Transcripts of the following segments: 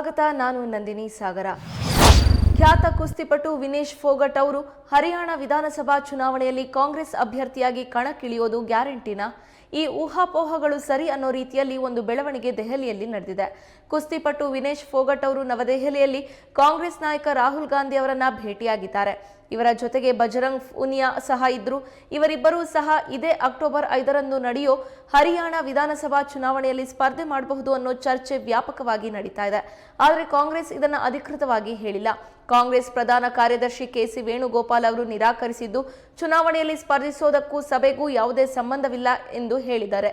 ಸ್ವಾಗತ, ನಾನು ನಂದಿನಿ ಸಾಗರ. ಖ್ಯಾತ ಕುಸ್ತಿಪಟು ವಿನೇಶ್ ಫೋಗಟ್ ಅವರು ಹರಿಯಾಣ ವಿಧಾನಸಭಾ ಚುನಾವಣೆಯಲ್ಲಿ ಕಾಂಗ್ರೆಸ್ ಅಭ್ಯರ್ಥಿಯಾಗಿ ಕಣಕ್ಕಿಳಿಯೋದು ಗ್ಯಾರಂಟಿನಾ? ಈ ಊಹಾಪೋಹಗಳು ಸರಿ ಅನ್ನೋ ರೀತಿಯಲ್ಲಿ ಒಂದು ಬೆಳವಣಿಗೆ ದೆಹಲಿಯಲ್ಲಿ ನಡೆದಿದೆ. ಕುಸ್ತಿಪಟು ವಿನೇಶ್ ಫೋಗಟ್ ಅವರು ನವದೆಹಲಿಯಲ್ಲಿ ಕಾಂಗ್ರೆಸ್ ನಾಯಕ ರಾಹುಲ್ ಗಾಂಧಿ ಅವರನ್ನ ಭೇಟಿಯಾಗಿದ್ದಾರೆ. ಇವರ ಜೊತೆಗೆ ಬಜರಂಗ್ ಪೂನಿಯಾ ಸಹ ಇದ್ರು. ಇವರಿಬ್ಬರೂ ಸಹ ಇದೇ ಅಕ್ಟೋಬರ್ ಐದರಂದು ನಡೆಯೋ ಹರಿಯಾಣ ವಿಧಾನಸಭಾ ಚುನಾವಣೆಯಲ್ಲಿ ಸ್ಪರ್ಧೆ ಮಾಡಬಹುದು ಅನ್ನೋ ಚರ್ಚೆ ವ್ಯಾಪಕವಾಗಿ ನಡೀತಾ ಇದೆ. ಆದರೆ ಕಾಂಗ್ರೆಸ್ ಇದನ್ನು ಅಧಿಕೃತವಾಗಿ ಹೇಳಿಲ್ಲ. ಕಾಂಗ್ರೆಸ್ ಪ್ರಧಾನ ಕಾರ್ಯದರ್ಶಿ ಕೆಸಿ ವೇಣುಗೋಪಾಲ್ ಅವರು ನಿರಾಕರಿಸಿದ್ದು, ಚುನಾವಣೆಯಲ್ಲಿ ಸ್ಪರ್ಧಿಸೋದಕ್ಕೂ ಸಭೆಗೂ ಯಾವುದೇ ಸಂಬಂಧವಿಲ್ಲ ಎಂದು ಹೇಳಿದ್ದಾರೆ.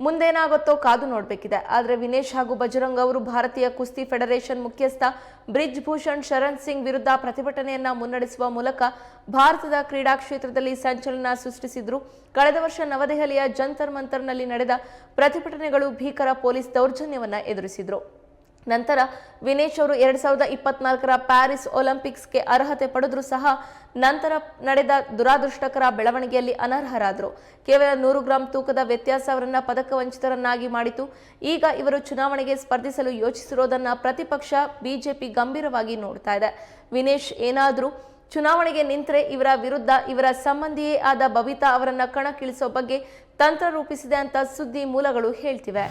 ಮುಂದೇನಾಗುತ್ತೋ ಕಾದು ನೋಡಬೇಕಿದೆ. ಆದರೆ ವಿನೇಶ್ ಹಾಗೂ ಬಜರಂಗ್ ಅವರು ಭಾರತೀಯ ಕುಸ್ತಿ ಫೆಡರೇಷನ್ ಮುಖ್ಯಸ್ಥ ಬ್ರಿಜ್ ಭೂಷಣ್ ಶರಣ್ ಸಿಂಗ್ ವಿರುದ್ಧ ಪ್ರತಿಭಟನೆಯನ್ನ ಮುನ್ನಡೆಸುವ ಮೂಲಕ ಭಾರತದ ಕ್ರೀಡಾ ಕ್ಷೇತ್ರದಲ್ಲಿ ಸಂಚಲನ ಸೃಷ್ಟಿಸಿದ್ರು. ಕಳೆದ ವರ್ಷ ನವದೆಹಲಿಯ ಜಂತರ್ ಮಂತರ್ನಲ್ಲಿ ನಡೆದ ಪ್ರತಿಭಟನೆಗಳು ಭೀಕರ ಪೊಲೀಸ್ ದೌರ್ಜನ್ಯವನ್ನು ಎದುರಿಸಿದ್ರು. ನಂತರ ವಿನೇಶ್ ಅವರು ಎರಡ್ ಸಾವಿರದ ಇಪ್ಪತ್ನಾಲ್ಕರ ಪ್ಯಾರಿಸ್ ಒಲಿಂಪಿಕ್ಸ್ಗೆ ಅರ್ಹತೆ ಪಡೆದ್ರು ಸಹ ನಂತರ ನಡೆದ ದುರಾದೃಷ್ಟಕರ ಬೆಳವಣಿಗೆಯಲ್ಲಿ ಅನರ್ಹರಾದರು. ಕೇವಲ ನೂರು ಗ್ರಾಂ ತೂಕದ ವ್ಯತ್ಯಾಸ ಅವರನ್ನ ಪದಕ ವಂಚಿತರನ್ನಾಗಿ ಮಾಡಿತು. ಈಗ ಇವರು ಚುನಾವಣೆಗೆ ಸ್ಪರ್ಧಿಸಲು ಯೋಚಿಸಿರೋದನ್ನ ಪ್ರತಿಪಕ್ಷ ಬಿಜೆಪಿ ಗಂಭೀರವಾಗಿ ನೋಡ್ತಾ ಇದೆ. ವಿನೇಶ್ ಏನಾದರೂ ಚುನಾವಣೆಗೆ ನಿಂತರೆ ಇವರ ವಿರುದ್ಧ ಇವರ ಸಂಬಂಧಿಯೇ ಆದ ಬಬಿತಾ ಅವರನ್ನ ಕಣಕ್ಕಿಳಿಸೋ ಬಗ್ಗೆ ತಂತ್ರ ರೂಪಿಸಿದೆ ಅಂತ ಸುದ್ದಿ ಮೂಲಗಳು ಹೇಳ್ತಿವೆ.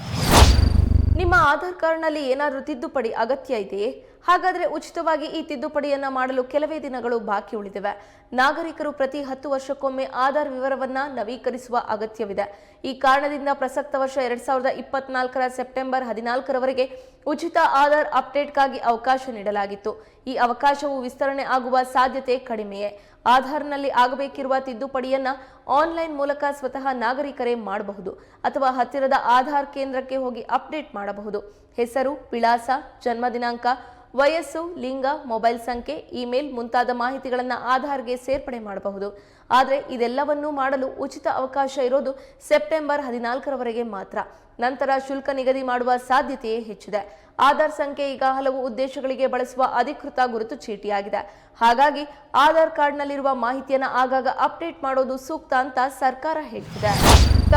ನಿಮ್ಮ ಆಧಾರ್ ಕಾರ್ಡ್ನಲ್ಲಿ ಏನಾದರೂ ತಿದ್ದುಪಡಿ ಅಗತ್ಯ ಇದೆಯೇ? ಹಾಗಾದರೆ ಉಚಿತವಾಗಿ ಈ ತಿದ್ದುಪಡಿಯನ್ನ ಮಾಡಲು ಕೆಲವೇ ದಿನಗಳು ಬಾಕಿ ಉಳಿದಿವೆ. ನಾಗರಿಕರು ಪ್ರತಿ ಹತ್ತು ವರ್ಷಕ್ಕೊಮ್ಮೆ ಆಧಾರ್ ವಿವರವನ್ನ ನವೀಕರಿಸುವ ಅಗತ್ಯವಿದೆ. ಈ ಕಾರಣದಿಂದ ಪ್ರಸಕ್ತ ವರ್ಷ ಎರಡ್ ಸಾವಿರದ ಇಪ್ಪತ್ನಾಲ್ಕರ ಸೆಪ್ಟೆಂಬರ್ ಹದಿನಾಲ್ಕರವರೆಗೆ ಉಚಿತ ಆಧಾರ್ ಅಪ್ಡೇಟ್ಗಾಗಿ ಅವಕಾಶ ನೀಡಲಾಗಿತ್ತು. ಈ ಅವಕಾಶವು ವಿಸ್ತರಣೆ ಆಗುವ ಸಾಧ್ಯತೆ ಕಡಿಮೆಯೇ. ಆಧಾರ್ನಲ್ಲಿ ಆಗಬೇಕಿರುವ ತಿದ್ದುಪಡಿಯನ್ನ ಆನ್ಲೈನ್ ಮೂಲಕ ಸ್ವತಃ ನಾಗರಿಕರೇ ಮಾಡಬಹುದು ಅಥವಾ ಹತ್ತಿರದ ಆಧಾರ್ ಕೇಂದ್ರಕ್ಕೆ ಹೋಗಿ ಅಪ್ಡೇಟ್ ಮಾಡಬಹುದು. ಹೆಸರು, ವಿಳಾಸ, ಜನ್ಮ ದಿನಾಂಕ ವಯಸ್ಸು, ಲಿಂಗ, ಮೊಬೈಲ್ ಸಂಖ್ಯೆ, ಇಮೇಲ್ ಮುಂತಾದ ಮಾಹಿತಿಗಳನ್ನು ಆಧಾರ್ಗೆ ಸೇರ್ಪಡೆ ಮಾಡಬಹುದು. ಆದರೆ ಇದೆಲ್ಲವನ್ನೂ ಮಾಡಲು ಉಚಿತ ಅವಕಾಶ ಇರೋದು ಸೆಪ್ಟೆಂಬರ್ ಹದಿನಾಲ್ಕರವರೆಗೆ ಮಾತ್ರ. ನಂತರ ಶುಲ್ಕ ನಿಗದಿ ಮಾಡುವ ಸಾಧ್ಯತೆಯೇ ಹೆಚ್ಚಿದೆ. ಆಧಾರ್ ಸಂಖ್ಯೆ ಈಗ ಹಲವು ಉದ್ದೇಶಗಳಿಗೆ ಬಳಸುವ ಅಧಿಕೃತ ಗುರುತು ಚೀಟಿಯಾಗಿದೆ. ಹಾಗಾಗಿ ಆಧಾರ್ ಕಾರ್ಡ್ನಲ್ಲಿರುವ ಮಾಹಿತಿಯನ್ನು ಆಗಾಗ ಅಪ್ಡೇಟ್ ಮಾಡೋದು ಸೂಕ್ತ ಅಂತ ಸರ್ಕಾರ ಹೇಳ್ತಿದೆ.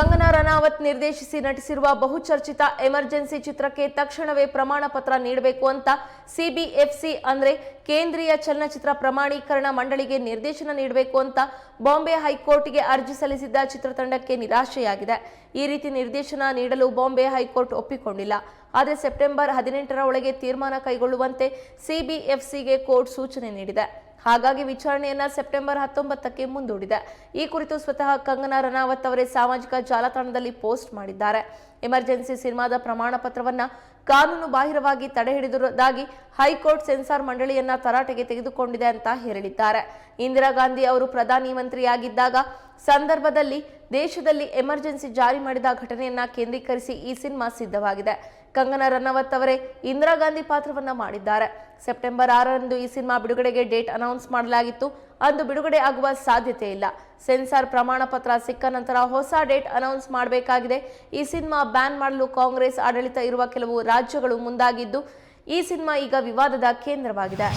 ಕಂಗನಾ ರನಾವತ್ ನಿರ್ದೇಶಿಸಿ ನಟಿಸಿರುವ ಬಹುಚರ್ಚಿತ ಎಮರ್ಜೆನ್ಸಿ ಚಿತ್ರಕ್ಕೆ ತಕ್ಷಣವೇ ಪ್ರಮಾಣ ಪತ್ರ ನೀಡಬೇಕು ಅಂತ ಸಿಬಿಎಫ್ಸಿ ಅಂದ್ರೆ ಕೇಂದ್ರೀಯ ಚಲನಚಿತ್ರ ಪ್ರಮಾಣೀಕರಣ ಮಂಡಳಿಗೆ ನಿರ್ದೇಶನ ನೀಡಬೇಕು ಅಂತ ಬಾಂಬೆ ಹೈಕೋರ್ಟ್ಗೆ ಅರ್ಜಿ ಸಲ್ಲಿಸಿದ್ದ ಚಿತ್ರತಂಡಕ್ಕೆ ನಿರಾಶೆಯಾಗಿದೆ. ಈ ರೀತಿ ನಿರ್ದೇಶನ ನೀಡಲು ಬಾಂಬೆ ಹೈಕೋರ್ಟ್ ಒಪ್ಪಿಕೊಂಡಿಲ್ಲ. ಆದರೆ ಸೆಪ್ಟೆಂಬರ್ ಹದಿನೆಂಟರ ಒಳಗೆ ತೀರ್ಮಾನ ಕೈಗೊಳ್ಳುವಂತೆ ಸಿಬಿಎಫ್ಸಿಗೆ ಕೋರ್ಟ್ ಸೂಚನೆ ನೀಡಿದೆ. ಹಾಗಾಗಿ ವಿಚಾರಣೆಯನ್ನ ಸೆಪ್ಟೆಂಬರ್ ಹತ್ತೊಂಬತ್ತಕ್ಕೆ ಮುಂದೂಡಿದೆ. ಈ ಕುರಿತು ಸ್ವತಃ ಕಂಗನಾ ರನಾವತ್ ಅವರೇ ಸಾಮಾಜಿಕ ಜಾಲತಾಣದಲ್ಲಿ ಪೋಸ್ಟ್ ಮಾಡಿದ್ದಾರೆ. ಎಮರ್ಜೆನ್ಸಿ ಸಿನಿಮಾದ ಪ್ರಮಾಣ ಪತ್ರವನ್ನ ಕಾನೂನು ಬಾಹಿರವಾಗಿ ತಡೆ ಹಿಡಿದಿರುವುದಾಗಿ ಹೈಕೋರ್ಟ್ ಸೆನ್ಸಾರ್ ಮಂಡಳಿಯನ್ನ ತರಾಟೆಗೆ ತೆಗೆದುಕೊಂಡಿದೆ ಅಂತ ಹೇಳಿದ್ದಾರೆ. ಇಂದಿರಾ ಗಾಂಧಿ ಅವರು ಪ್ರಧಾನಿ ಮಂತ್ರಿಯಾಗಿದ್ದಾಗ ಸಂದರ್ಭದಲ್ಲಿ ದೇಶದಲ್ಲಿ ಎಮರ್ಜೆನ್ಸಿ ಜಾರಿ ಮಾಡಿದ ಘಟನೆಯನ್ನ ಕೇಂದ್ರೀಕರಿಸಿ ಈ ಸಿನಿಮಾ ಸಿದ್ಧವಾಗಿದೆ. ಕಂಗನಾ ರನವತ್ ಅವರೇ ಇಂದಿರಾ ಗಾಂಧಿ ಪಾತ್ರವನ್ನ ಮಾಡಿದ್ದಾರೆ. ಸೆಪ್ಟೆಂಬರ್ ಆರರಂದು ಈ ಸಿನಿಮಾ ಬಿಡುಗಡೆಗೆ ಡೇಟ್ ಅನೌನ್ಸ್ ಮಾಡಲಾಗಿತ್ತು. ಅಂದು ಬಿಡುಗಡೆ ಆಗುವ ಸಾಧ್ಯತೆ ಇಲ್ಲ. ಸೆನ್ಸಾರ್ ಪ್ರಮಾಣ ಪತ್ರ ಸಿಕ್ಕ ನಂತರ ಹೊಸ ಡೇಟ್ ಅನೌನ್ಸ್ ಮಾಡಬೇಕಾಗಿದೆ. ಈ ಸಿನಿಮಾ ಬ್ಯಾನ್ ಮಾಡಲು ಕಾಂಗ್ರೆಸ್ ಆಡಳಿತ ಇರುವ ಕೆಲವು ರಾಜ್ಯಗಳು ಮುಂದಾಗಿದ್ದು, ಈ ಸಿನಿಮಾ ಈಗ ವಿವಾದದ ಕೇಂದ್ರವಾಗಿದೆ.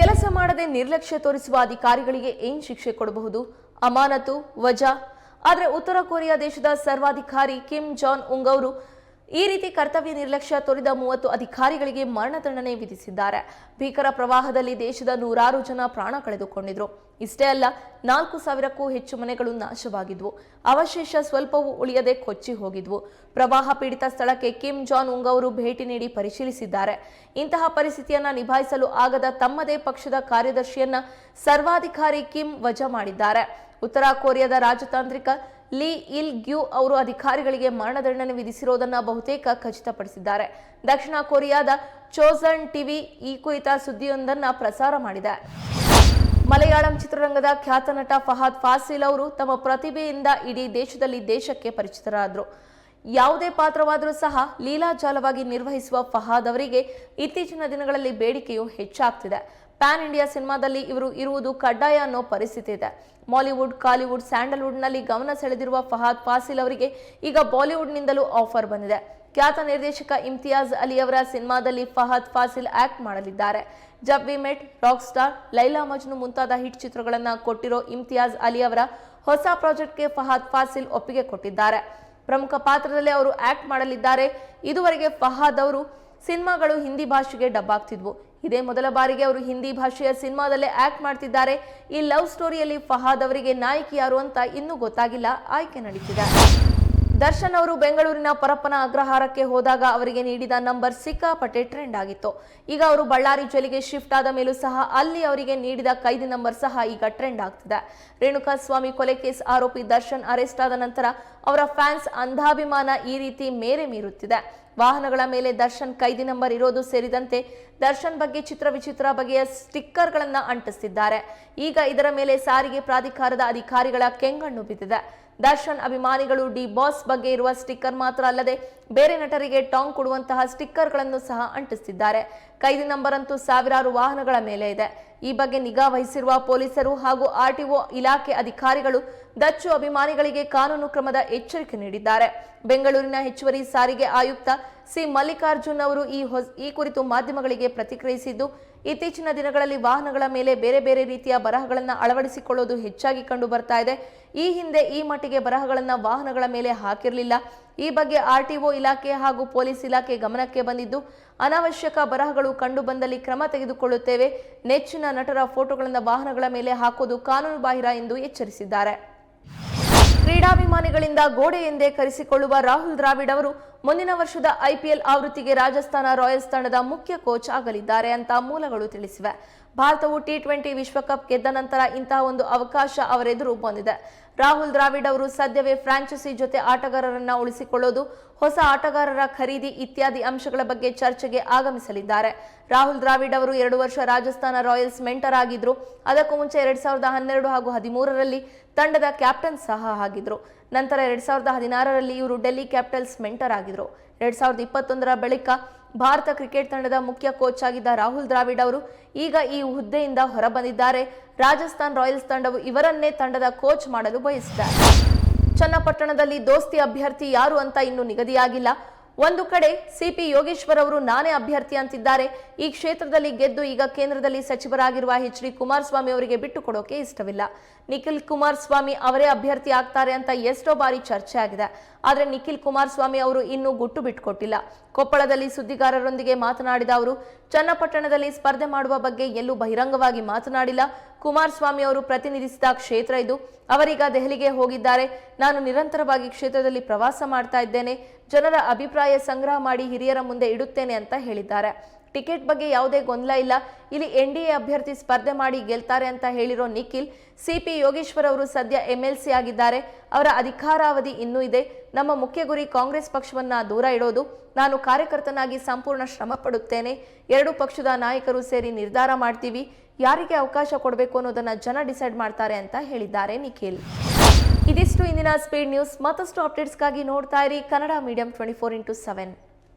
ಕೆಲಸ ಮಾಡದೆ ನಿರ್ಲಕ್ಷ್ಯ ತೋರಿಸುವ ಅಧಿಕಾರಿಗಳಿಗೆ ಏನ್ ಶಿಕ್ಷೆ ಕೊಡಬಹುದು? ಅಮಾನತು, ವಜಾ. ಆದರೆ ಉತ್ತರ ಕೊರಿಯಾ ದೇಶದ ಸರ್ವಾಧಿಕಾರಿ ಕಿಮ್ ಜಾನ್ ಉಂಗ್ ಅವರು ಈ ರೀತಿ ಕರ್ತವ್ಯ ನಿರ್ಲಕ್ಷ್ಯ ತೋರಿದ ಮೂವತ್ತು ಅಧಿಕಾರಿಗಳಿಗೆ ಮರಣದಂಡನೆ ವಿಧಿಸಿದ್ದಾರೆ. ಭೀಕರ ಪ್ರವಾಹದಲ್ಲಿ ದೇಶದ ನೂರಾರು ಜನ ಪ್ರಾಣ ಕಳೆದುಕೊಂಡಿದ್ರು. ಇಷ್ಟೇ ಅಲ್ಲ, ನಾಲ್ಕು ಸಾವಿರಕ್ಕೂ ಹೆಚ್ಚು ಮನೆಗಳು ನಾಶವಾಗಿದ್ವು. ಅವಶೇಷ ಸ್ವಲ್ಪವೂ ಉಳಿಯದೆ ಕೊಚ್ಚಿ ಹೋಗಿದ್ವು. ಪ್ರವಾಹ ಪೀಡಿತ ಸ್ಥಳಕ್ಕೆ ಕಿಮ್ ಜಾನ್ ಉಂಗ್ ಅವರು ಭೇಟಿ ನೀಡಿ ಪರಿಶೀಲಿಸಿದ್ದಾರೆ. ಇಂತಹ ಪರಿಸ್ಥಿತಿಯನ್ನ ನಿಭಾಯಿಸಲು ಆಗದ ತಮ್ಮದೇ ಪಕ್ಷದ ಕಾರ್ಯದರ್ಶಿಯನ್ನ ಸರ್ವಾಧಿಕಾರಿ ಕಿಮ್ ವಜಾ ಮಾಡಿದ್ದಾರೆ. ಉತ್ತರ ಕೊರಿಯಾದ ರಾಜತಾಂತ್ರಿಕ ಲೀ ಇಲ್ ಗ್ಯೂ ಅವರು ಅಧಿಕಾರಿಗಳಿಗೆ ಮರಣದಂಡನೆ ವಿಧಿಸಿರೋದನ್ನ ಬಹುತೇಕ ಖಚಿತಪಡಿಸಿದ್ದಾರೆ. ದಕ್ಷಿಣ ಕೊರಿಯಾದ ಚೋಸನ್ ಟಿವಿ ಈ ಕುರಿತ ಸುದ್ದಿಯೊಂದನ್ನ ಪ್ರಸಾರ ಮಾಡಿದೆ. ಮಲಯಾಳಂ ಚಿತ್ರರಂಗದ ಖ್ಯಾತ ನಟ ಫಹಾದ್ ಫಾಸಿಲ್ ಅವರು ತಮ್ಮ ಪ್ರತಿಭೆಯಿಂದ ಇಡೀ ದೇಶದಲ್ಲಿ ದೇಶಕ್ಕೆ ಪರಿಚಿತರಾದರು. ಯಾವುದೇ ಪಾತ್ರವಾದರೂ ಸಹ ಲೀಲಾಜಾಲವಾಗಿ ನಿರ್ವಹಿಸುವ ಫಹಾದ್ ಅವರಿಗೆ ಇತ್ತೀಚಿನ ದಿನಗಳಲ್ಲಿ ಬೇಡಿಕೆಯು ಹೆಚ್ಚಾಗ್ತಿದೆ. ಪ್ಯಾನ್ ಇಂಡಿಯಾ ಸಿನಿಮಾದಲ್ಲಿ ಇವರು ಇರುವುದು ಕಡ್ಡಾಯ ಅನ್ನೋ ಪರಿಸ್ಥಿತಿ ಇದೆ. ಮಾಲಿವುಡ್ ಕಾಲಿವುಡ್ ಸ್ಯಾಂಡಲ್ವುಡ್ನಲ್ಲಿ ಗಮನ ಸೆಳೆದಿರುವ ಫಹಾದ್ ಫಾಸಿಲ್ ಅವರಿಗೆ ಈಗ ಬಾಲಿವುಡ್ನಿಂದಲೂ ಆಫರ್ ಬಂದಿದೆ. ಖ್ಯಾತ ನಿರ್ದೇಶಕ ಇಮ್ತಿಯಾಜ್ ಅಲಿ ಅವರ ಸಿನಿಮಾದಲ್ಲಿ ಫಹದ್ ಫಾಸಿಲ್ ಆಕ್ಟ್ ಮಾಡಲಿದ್ದಾರೆ. ಜಬ್ ವಿ ಮೆಟ್ ರಾಕ್ ಸ್ಟಾರ್ ಲೈಲಾ ಮಜ್ನು ಮುಂತಾದ ಹಿಟ್ ಚಿತ್ರಗಳನ್ನು ಕೊಟ್ಟಿರೋ ಇಮ್ತಿಯಾಜ್ ಅಲಿ ಅವರ ಹೊಸ ಪ್ರಾಜೆಕ್ಟ್ಗೆ ಫಹಾದ್ ಫಾಸಿಲ್ ಒಪ್ಪಿಗೆ ಕೊಟ್ಟಿದ್ದಾರೆ. ಪ್ರಮುಖ ಪಾತ್ರದಲ್ಲಿ ಅವರು ಆಕ್ಟ್ ಮಾಡಲಿದ್ದಾರೆ. ಇದುವರೆಗೆ ಫಹಾದ್ ಅವರು ಸಿನಿಮಾಗಳು ಹಿಂದಿ ಭಾಷೆಗೆ ಡಬ್ ಆಗ್ತಿದ್ವು. ಇದೇ ಮೊದಲ ಬಾರಿಗೆ ಅವರು ಹಿಂದಿ ಭಾಷೆಯ ಸಿನಿಮಾದಲ್ಲೇ ಆಕ್ಟ್ ಮಾಡ್ತಿದ್ದಾರೆ. ಈ ಲವ್ ಸ್ಟೋರಿಯಲ್ಲಿ ಫಹಾದ್ ಅವರಿಗೆ ನಾಯಕಿ ಯಾರು ಅಂತ ಇನ್ನೂ ಗೊತ್ತಾಗಿಲ್ಲ. ಆಯ್ಕೆ ನಡೀತಿದೆ. ದರ್ಶನ್ ಅವರು ಬೆಂಗಳೂರಿನ ಪರಪ್ಪನ ಅಗ್ರಹಾರಕ್ಕೆ ಹೋದಾಗ ಅವರಿಗೆ ನೀಡಿದ ನಂಬರ್ ಸಿಕ್ಕಾಪಟ್ಟೆ ಟ್ರೆಂಡ್ ಆಗಿತ್ತು. ಈಗ ಅವರು ಬಳ್ಳಾರಿ ಜೈಲಿಗೆ ಶಿಫ್ಟ್ ಆದ ಮೇಲೂ ಸಹ ಅಲ್ಲಿ ಅವರಿಗೆ ನೀಡಿದ ಕೈದಿ ನಂಬರ್ ಸಹ ಈಗ ಟ್ರೆಂಡ್ ಆಗ್ತಿದೆ. ರೇಣುಕಾ ಸ್ವಾಮಿ ಕೊಲೆ ಕೇಸ್ ಆರೋಪಿ ದರ್ಶನ್ ಅರೆಸ್ಟ್ ಆದ ನಂತರ ಅವರ ಫ್ಯಾನ್ಸ್ ಅಂಧಾಭಿಮಾನ ಈ ರೀತಿ ಮೇರೆ ಮೀರುತ್ತಿದೆ. ವಾಹನಗಳ ಮೇಲೆ ದರ್ಶನ್ ಕೈದಿ ನಂಬರ್ ಇರೋದು ಸೇರಿದಂತೆ ದರ್ಶನ್ ಬಗ್ಗೆ ಚಿತ್ರ ವಿಚಿತ್ರ ಬಗೆಯ ಸ್ಟಿಕ್ಕರ್ಗಳನ್ನು ಅಂಟಿಸಿದ್ದಾರೆ. ಈಗ ಇದರ ಮೇಲೆ ಸಾರಿಗೆ ಪ್ರಾಧಿಕಾರದ ಅಧಿಕಾರಿಗಳ ಕೆಂಗಣ್ಣು ಬಿದ್ದಿದೆ. ದರ್ಶನ್ ಅಭಿಮಾನಿಗಳು ಡಿ ಬಾಸ್ ಬಗ್ಗೆ ಇರುವ ಸ್ಟಿಕ್ಕರ್ ಮಾತ್ರ ಅಲ್ಲದೆ ಬೇರೆ ನಟರಿಗೆ ಟಾಂಗ್ ಕೊಡುವಂತಹ ಸ್ಟಿಕ್ಕರ್ಗಳನ್ನು ಸಹ ಅಂಟಿಸ್ತಿದ್ದಾರೆ. ಕೈದಿ ನಂಬರ್ ಅಂತೂ ಸಾವಿರಾರು ವಾಹನಗಳ ಮೇಲೆ ಇದೆ. ಈ ಬಗ್ಗೆ ನಿಗಾ ವಹಿಸಿರುವ ಪೊಲೀಸರು ಹಾಗೂ ಆರ್ಟಿಒ ಇಲಾಖೆ ಅಧಿಕಾರಿಗಳು ದಚ್ಚು ಅಭಿಮಾನಿಗಳಿಗೆ ಕಾನೂನು ಕ್ರಮದ ಎಚ್ಚರಿಕೆ ನೀಡಿದ್ದಾರೆ. ಬೆಂಗಳೂರಿನ ಹೆಚ್ಚುವರಿ ಸಾರಿಗೆ ಆಯುಕ್ತ ಸಿ ಮಲ್ಲಿಕಾರ್ಜುನ್ ಅವರು ಈ ಈ ಕುರಿತು ಮಾಧ್ಯಮಗಳಿಗೆ ಪ್ರತಿಕ್ರಿಯಿಸಿದ್ದು ಇತ್ತೀಚಿನ ದಿನಗಳಲ್ಲಿ ವಾಹನಗಳ ಮೇಲೆ ಬೇರೆ ಬೇರೆ ರೀತಿಯ ಬರಹಗಳನ್ನು ಅಳವಡಿಸಿಕೊಳ್ಳೋದು ಹೆಚ್ಚಾಗಿ ಕಂಡು ಬರ್ತಾ ಇದೆ. ಈ ಹಿಂದೆ ಈ ಮಟ್ಟಿಗೆ ಬರಹಗಳನ್ನು ವಾಹನಗಳ ಮೇಲೆ ಹಾಕಿರಲಿಲ್ಲ. ಈ ಬಗ್ಗೆ ಆರ್ಟಿಒ ಇಲಾಖೆ ಹಾಗೂ ಪೊಲೀಸ್ ಇಲಾಖೆ ಗಮನಕ್ಕೆ ಬಂದಿದ್ದು, ಅನಾವಶ್ಯಕ ಬರಹಗಳು ಕಂಡು ಬಂದಲ್ಲಿ ಕ್ರಮ ತೆಗೆದುಕೊಳ್ಳುತ್ತೇವೆ. ನೆಚ್ಚಿನ ನಟರ ಫೋಟೋಗಳನ್ನು ವಾಹನಗಳ ಮೇಲೆ ಹಾಕೋದು ಕಾನೂನು ಬಾಹಿರ ಎಂದು ಎಚ್ಚರಿಸಿದ್ದಾರೆ. ಕ್ರೀಡಾಭಿಮಾನಿಗಳಿಂದ ಗೋಡೆ ಎಂದೇ ಕರೆಸಿಕೊಳ್ಳುವ ರಾಹುಲ್ ದ್ರಾವಿಡ್ ಅವರು ಮುಂದಿನ ವರ್ಷದ ಐಪಿಎಲ್ ಆವೃತ್ತಿಗೆ ರಾಜಸ್ಥಾನ ರಾಯಲ್ಸ್ ತಂಡದ ಮುಖ್ಯ ಕೋಚ್ ಆಗಲಿದ್ದಾರೆ ಅಂತ ಮೂಲಗಳು ತಿಳಿಸಿವೆ. ಭಾರತವು ಟಿ ಟ್ವೆಂಟಿ ವಿಶ್ವಕಪ್ ಗೆದ್ದ ನಂತರ ಇಂತಹ ಒಂದು ಅವಕಾಶ ಅವರೆದುರು ಬಂದಿದೆ. ರಾಹುಲ್ ದ್ರಾವಿಡ್ ಅವರು ಸದ್ಯವೇ ಫ್ರಾಂಚೈಸಿ ಜೊತೆ ಆಟಗಾರರನ್ನ ಉಳಿಸಿಕೊಳ್ಳೋದು, ಹೊಸ ಆಟಗಾರರ ಖರೀದಿ ಇತ್ಯಾದಿ ಅಂಶಗಳ ಬಗ್ಗೆ ಚರ್ಚೆಗೆ ಆಗಮಿಸಲಿದ್ದಾರೆ. ರಾಹುಲ್ ದ್ರಾವಿಡ್ ಅವರು ಎರಡು ವರ್ಷ ರಾಜಸ್ಥಾನ ರಾಯಲ್ಸ್ ಮೆಂಟರ್ ಆಗಿದ್ರು. ಅದಕ್ಕೂ ಮುಂಚೆ ಎರಡ್ ಸಾವಿರದ ಹನ್ನೆರಡು ಹಾಗೂ ಹದಿಮೂರರಲ್ಲಿ ತಂಡದ ಕ್ಯಾಪ್ಟನ್ ಸಹ ಆಗಿದ್ರು. ನಂತರ ಎರಡ್ ಸಾವಿರದ ಹದಿನಾರರಲ್ಲಿ ಇವರು ಡೆಲ್ಲಿ ಕ್ಯಾಪಿಟಲ್ಸ್ ಮೆಂಟರ್ ಆಗಿದ್ರು. ಎರಡ್ ಸಾವಿರದ ಇಪ್ಪತ್ತೊಂದರ ಬಳಿಕ ಭಾರತ ಕ್ರಿಕೆಟ್ ತಂಡದ ಮುಖ್ಯ ಕೋಚ್ ಆಗಿದ್ದ ರಾಹುಲ್ ದ್ರಾವಿಡ್ ಅವರು ಈಗ ಈ ಹುದ್ದೆಯಿಂದ ಹೊರಬಂದಿದ್ದಾರೆ. ರಾಜಸ್ಥಾನ್ ರಾಯಲ್ಸ್ ತಂಡವು ಇವರನ್ನೇ ತಂಡದ ಕೋಚ್ ಮಾಡಲು ಬಯಸಿದೆ. ಚನ್ನಪಟ್ಟಣದಲ್ಲಿ ದೋಸ್ತಿ ಅಭ್ಯರ್ಥಿ ಯಾರು ಅಂತ ಇನ್ನೂ ನಿಗದಿಯಾಗಿಲ್ಲ. ಒಂದು ಕಡೆ ಸಿಪಿ ಯೋಗೇಶ್ವರ್ ಅವರು ನಾನೇ ಅಭ್ಯರ್ಥಿ ಅಂತಿದ್ದಾರೆ. ಈ ಕ್ಷೇತ್ರದಲ್ಲಿ ಗೆದ್ದು ಈಗ ಕೇಂದ್ರದಲ್ಲಿ ಸಚಿವರಾಗಿರುವ ಎಚ್ ಡಿ ಕುಮಾರಸ್ವಾಮಿ ಅವರಿಗೆ ಬಿಟ್ಟು ಕೊಡೋಕೆ ಇಷ್ಟವಿಲ್ಲ. ನಿಖಿಲ್ ಕುಮಾರಸ್ವಾಮಿ ಅವರೇ ಅಭ್ಯರ್ಥಿ ಆಗ್ತಾರೆ ಅಂತ ಎಷ್ಟೋ ಬಾರಿ ಚರ್ಚೆ ಆಗಿದೆ ಆದರೆ ನಿಖಿಲ್ ಕುಮಾರಸ್ವಾಮಿ ಅವರು ಇನ್ನೂ ಗುಟ್ಟು ಬಿಟ್ಟುಕೊಟ್ಟಿಲ್ಲ ಕೊಪ್ಪಳದಲ್ಲಿ ಸುದ್ದಿಗಾರರೊಂದಿಗೆ ಮಾತನಾಡಿದ ಅವರು, ಚನ್ನಪಟ್ಟಣದಲ್ಲಿ ಸ್ಪರ್ಧೆ ಮಾಡುವ ಬಗ್ಗೆ ಎಲ್ಲೂ ಬಹಿರಂಗವಾಗಿ ಮಾತನಾಡಿಲ್ಲ. ಕುಮಾರಸ್ವಾಮಿ ಅವರು ಪ್ರತಿನಿಧಿಸಿದ ಕ್ಷೇತ್ರ ಇದು. ಅವರೀಗ ದೆಹಲಿಗೆ ಹೋಗಿದ್ದಾರೆ. ನಾನು ನಿರಂತರವಾಗಿ ಕ್ಷೇತ್ರದಲ್ಲಿ ಪ್ರವಾಸ ಮಾಡ್ತಾ ಇದ್ದೇನೆ. ಜನರ ಅಭಿಪ್ರಾಯ ಸಂಗ್ರಹ ಮಾಡಿ ಹಿರಿಯರ ಮುಂದೆ ಇಡುತ್ತೇನೆ ಅಂತ ಹೇಳಿದ್ದಾರೆ. ಟಿಕೆಟ್ ಬಗ್ಗೆ ಯಾವುದೇ ಗೊಂದಲ ಇಲ್ಲ. ಇಲ್ಲಿ ಎನ್ ಡಿ ಎ ಅಭ್ಯರ್ಥಿ ಸ್ಪರ್ಧೆ ಮಾಡಿ ಗೆಲ್ತಾರೆ ಅಂತ ಹೇಳಿರೋ ನಿಖಿಲ್, ಸಿಪಿ ಯೋಗೇಶ್ವರ್ ಅವರು ಸದ್ಯ ಎಂಎಲ್ಸಿ ಆಗಿದ್ದಾರೆ. ಅವರ ಅಧಿಕಾರಾವಧಿ ಇನ್ನೂ ಇದೆ. ನಮ್ಮ ಮುಖ್ಯ ಗುರಿ ಕಾಂಗ್ರೆಸ್ ಪಕ್ಷವನ್ನ ದೂರ ಇಡೋದು. ನಾನು ಕಾರ್ಯಕರ್ತನಾಗಿ ಸಂಪೂರ್ಣ ಶ್ರಮ ಪಡುತ್ತೇನೆ. ಎರಡು ಪಕ್ಷದ ನಾಯಕರು ಸೇರಿ ನಿರ್ಧಾರ ಮಾಡ್ತೀವಿ. ಯಾರಿಗೆ ಅವಕಾಶ ಕೊಡಬೇಕು ಅನ್ನೋದನ್ನ ಜನ ಡಿಸೈಡ್ ಮಾಡ್ತಾರೆ ಅಂತ ಹೇಳಿದ್ದಾರೆ ನಿಖಿಲ್. ಇದಿಷ್ಟು ಇಂದಿನ ಸ್ಪೀಡ್ ನ್ಯೂಸ್. ಮತ್ತಷ್ಟು ಅಪ್ಡೇಟ್ಸ್ಗಾಗಿ ನೋಡ್ತಾ ಇರಿ Kannada medium twenty four into seven.